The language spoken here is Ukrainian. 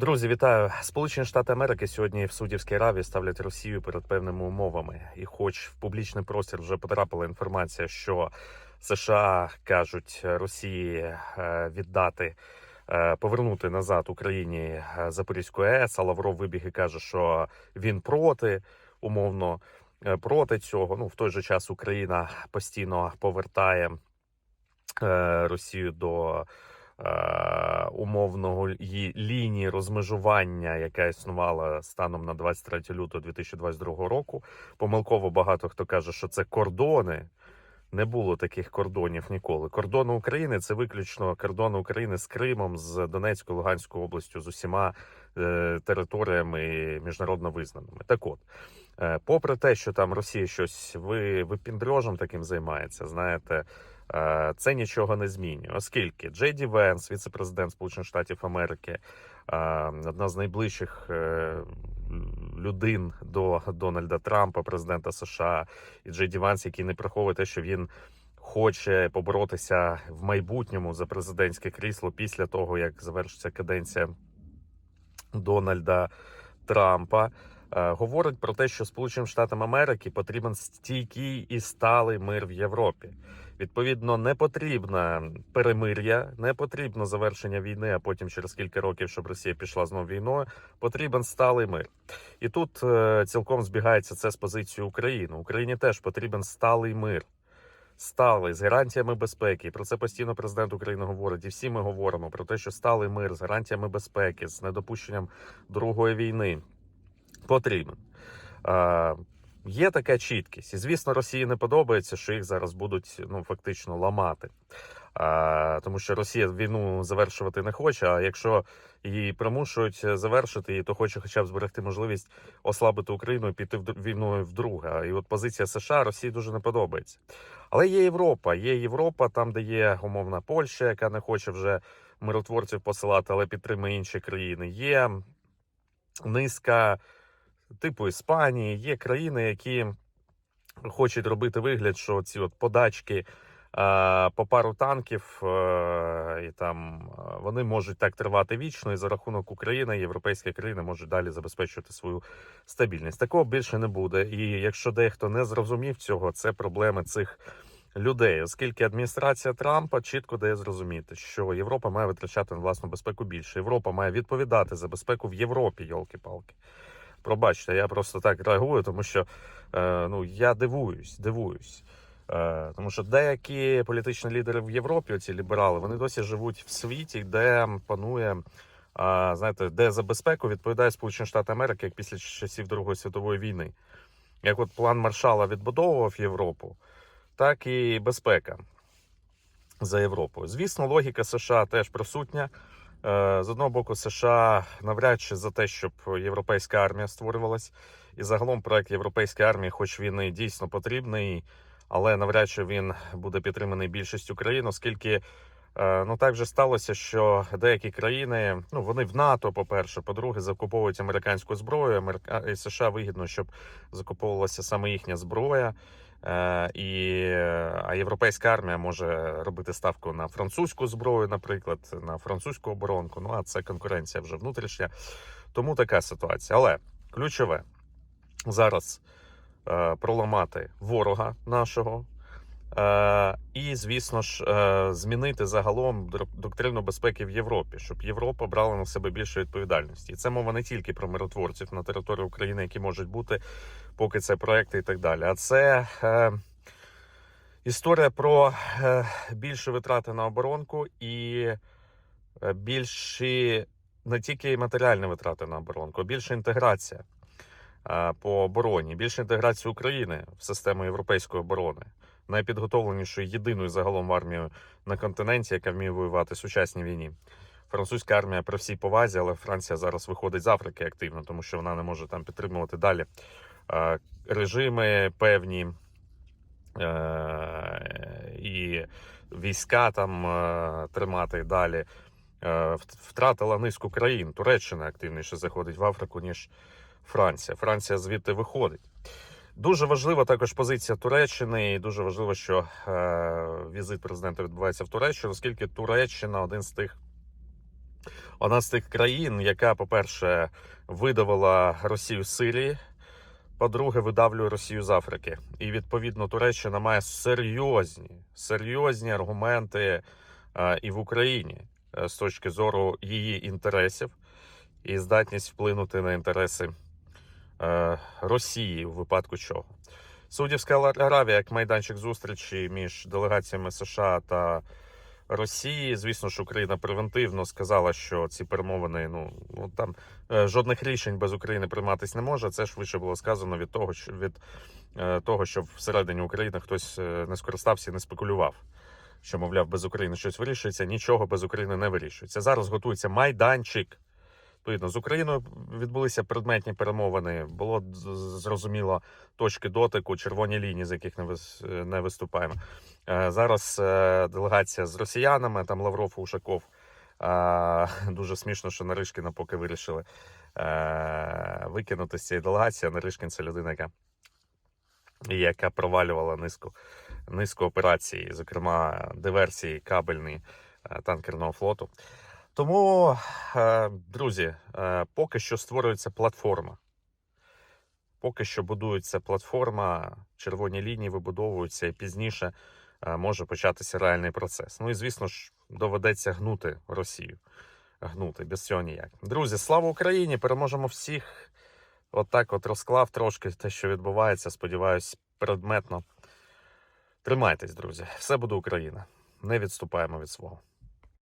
Друзі, вітаю! Сполучені Штати Америки сьогодні в Судівській Аравії ставлять Росію перед певними умовами. І, хоч в публічний простір вже потрапила інформація, що США кажуть Росії е, віддати е, повернути назад Україні е, Запорізьку АЕС, а Лавров вибіг і каже, що він проти, умовно проти цього. Ну в той же час Україна постійно повертає Росію до умовного її лінії розмежування, яка існувала станом на 23 лютого 2022 року. Помилково багато хто каже, що це кордони. Не було таких кордонів ніколи. Кордони України це виключно кордони України з Кримом, з Донецькою, Луганською областю, з усіма е, територіями міжнародно визнаними. Так от, е, попри те, що там Росія щось ви, випіндрежем таким займається, знаєте, е, це нічого не змінює, оскільки Джей Ді Венс, віце-президент Сполучених Штатів Америки, е, одна з найближчих е, людин до Дональда Трампа, президента США, і Джей Ді Венс, який не приховує те, що він. Хоче поборотися в майбутньому за президентське крісло після того, як завершиться каденція Дональда Трампа. Е, говорить про те, що Сполученим Штатам Америки потрібен стійкий і сталий мир в Європі. Відповідно, не потрібна перемир'я, не потрібно завершення війни, а потім через кілька років, щоб Росія пішла знову війною. Потрібен сталий мир. І тут е, цілком збігається це з позицією України. Україні теж потрібен сталий мир. Сталий з гарантіями безпеки. Про це постійно президент України говорить. І всі ми говоримо про те, що сталий мир з гарантіями безпеки, з недопущенням другої війни потрібен. Е, Є така чіткість, і звісно, Росії не подобається, що їх зараз будуть ну фактично ламати. А, тому що Росія війну завершувати не хоче. А якщо її примушують завершити її, то хоче, хоча б зберегти можливість ослабити Україну і піти в війною вдруге. І от позиція США Росії дуже не подобається. Але є Європа. Є Європа, там де є умовна Польща, яка не хоче вже миротворців посилати, але підтримує інші країни. Є низка типу Іспанії, є країни, які хочуть робити вигляд, що ці от подачки по пару танків а, і там вони можуть так тривати вічно, і за рахунок України європейські країни можуть далі забезпечувати свою стабільність. Такого більше не буде. І якщо дехто не зрозумів цього, це проблеми цих. Людей, оскільки адміністрація Трампа чітко дає зрозуміти, що Європа має витрачати на власну безпеку більше. Європа має відповідати за безпеку в Європі, йолки-палки. Пробачте, я просто так реагую, тому що е, ну я дивуюсь, дивуюсь. Е, тому що деякі політичні лідери в Європі, ці ліберали, вони досі живуть в світі, де панує. А, знаєте, де за безпеку відповідає Сполучені Штати Америки як після часів Другої світової війни. Як от план Маршала відбудовував Європу, так і безпека за Європою. Звісно, логіка США теж присутня. Е, З одного боку, США навряд чи за те, щоб європейська армія створювалась, і загалом проект європейської армії, хоч він і дійсно потрібний, але навряд чи він буде підтриманий більшістю країн, оскільки е, ну так вже сталося, що деякі країни, ну вони в НАТО, по-перше, по-друге, закуповують американську зброю. Америка... США вигідно, щоб закуповувалася саме їхня зброя. Е, і а європейська армія може робити ставку на французьку зброю, наприклад, на французьку оборонку. Ну а це конкуренція вже внутрішня. Тому така ситуація. Але ключове зараз е, проламати ворога нашого. Е, і, звісно ж, е, змінити загалом док- доктрину безпеки в Європі, щоб Європа брала на себе більше відповідальності. І це мова не тільки про миротворців на території України, які можуть бути, поки це проекти і так далі. А це е, історія про е, більше витрати на оборонку і е, більші не тільки матеріальні витрати на оборонку, а більше інтеграція е, по обороні, більше інтеграція України в систему європейської оборони найпідготовленішою єдиною загалом армією на континенті, яка вміє воювати в сучасній війні. Французька армія при всій повазі, але Франція зараз виходить з Африки активно, тому що вона не може там підтримувати далі режими певні е, і війська там е, тримати далі. Е, втратила низку країн. Туреччина активніше заходить в Африку, ніж Франція. Франція звідти виходить. Дуже важлива також позиція Туреччини. і Дуже важливо, що візит президента відбувається в Туреччину, оскільки Туреччина один з тих Одна з тих країн, яка, по-перше, видавила Росію з Сирії, по-друге, видавлює Росію з Африки. І відповідно Туреччина має серйозні, серйозні аргументи е, і в Україні е, з точки зору її інтересів і здатність вплинути на інтереси е, Росії у випадку чого. Саудівська Аравія як майданчик зустрічі між делегаціями США та Росії. Звісно ж, Україна превентивно сказала, що ці перемовини ну, ну там е, жодних рішень без України прийматись не може. Це швидше було сказано від того, що від е, того, що всередині України хтось е, не скористався і не спекулював. Що, мовляв, без України щось вирішується, нічого без України не вирішується. Зараз готується майданчик. Відповідно, з Україною відбулися предметні перемовини. Було зрозуміло точки дотику, червоні лінії, з яких не вис- не виступаємо. Е, Зараз е, делегація з росіянами, там Лавров, Ушаков. Е, Дуже смішно, що Наришкіна поки вирішили викинути з цієї делегації. Наришкін це людина, яка, яка провалювала низку, низку операцій, зокрема диверсії кабельні танкерного флоту. Тому, е, друзі, е, поки що створюється платформа. Поки що будується платформа, червоні лінії вибудовуються, і пізніше е, може початися реальний процес. Ну і звісно ж, доведеться гнути Росію. Гнути без цього ніяк. Друзі, слава Україні! Переможемо всіх. Отак от розклав трошки те, що відбувається. Сподіваюсь, предметно. Тримайтесь, друзі. Все буде Україна. Не відступаємо від свого.